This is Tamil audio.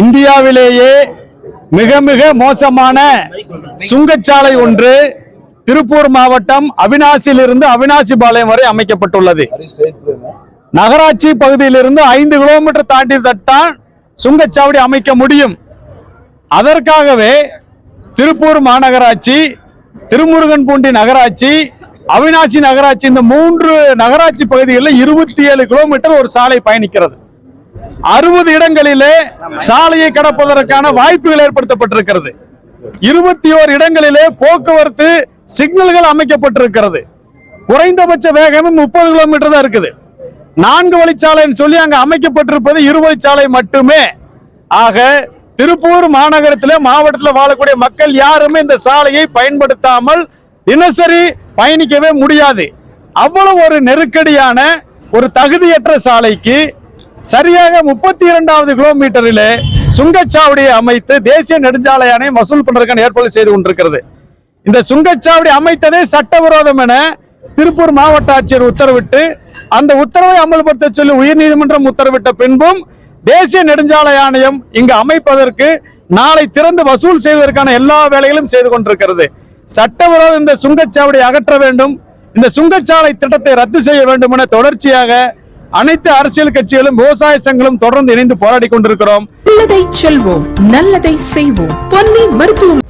இந்தியாவிலேயே மிக மிக மோசமான சுங்கச்சாலை ஒன்று திருப்பூர் மாவட்டம் அவினாசியிலிருந்து அவினாசி பாளையம் வரை அமைக்கப்பட்டுள்ளது. நகராட்சி பகுதியிலிருந்து ஐந்து கிலோமீட்டர் தாண்டி தட்டான் சுங்கச்சாவடி அமைக்க முடியும். அதற்காகவே திருப்பூர் மாநகராட்சி திருமுருகன்பூண்டி நகராட்சி அவினாசி நகராட்சி இந்த மூன்று நகராட்சி பகுதிகளில் இருபத்தி ஏழு கிலோமீட்டர் ஒரு சாலை பயணிக்கிறது. அறுபது இடங்களிலே சாலையை கடப்பதற்கான வாய்ப்புகள் ஏற்படுத்தப்பட்டிருக்கிறது. இருபத்தி ஓரு இடங்களிலே போக்குவரத்து சிக்னல்கள் அமைக்கப்பட்டிருக்கிறது. குறைந்தபட்ச வேகமும் முப்பது கிலோமீட்டர் தான் இருக்குது. நான்கு வழிச்சாலைன்னு சொல்லி அங்கே அமைக்கப்பட்டிருப்பது இருவழிச்சாலை மட்டுமே. ஆக திருப்பூர் மாநகரத்தில் மாவட்டத்தில் வாழக்கூடிய மக்கள் யாருமே இந்த சாலையை பயன்படுத்தாமல் தினசரி பயணிக்கவே முடியாது. அவ்வளவு ஒரு நெருக்கடியான ஒரு தகுதியற்ற சாலைக்கு சரியாக முப்பத்தி இரண்டாவது கிலோமீட்டரிலே சுங்கச்சாவடியை அமைத்து தேசிய நெடுஞ்சாலை ஆணையம் வசூல் பண்றதுக்கான ஏற்பாடு செய்து கொண்டிருக்கிறது. இந்த சுங்கச்சாவடி அமைத்ததே சட்டவிரோதம் என திருப்பூர் மாவட்ட ஆட்சியர் உத்தரவிட்டு அந்த உத்தரவை அமல்படுத்த சொல்லி உயர்நீதிமன்றம் உத்தரவிட்ட பின்பும் தேசிய நெடுஞ்சாலை ஆணையம் இங்கு அமைப்பதற்கு நாளை திறந்து வசூல் செய்வதற்கான எல்லா வேலைகளும் செய்து கொண்டிருக்கிறது. சட்டவிரோத இந்த சுங்கச்சாவடியை அகற்ற வேண்டும். இந்த சுங்கச்சாலை திட்டத்தை ரத்து செய்ய வேண்டும் என தொடர்ச்சியாக அனைத்து அரசியல் கட்சிகளும் விவசாய சங்கங்களும் தொடர்ந்து இணைந்து போராடி கொண்டிருக்கிறோம். நல்லதை செல்வோம் நல்லதை செய்வோம். பொன்னி மருத்துவம்.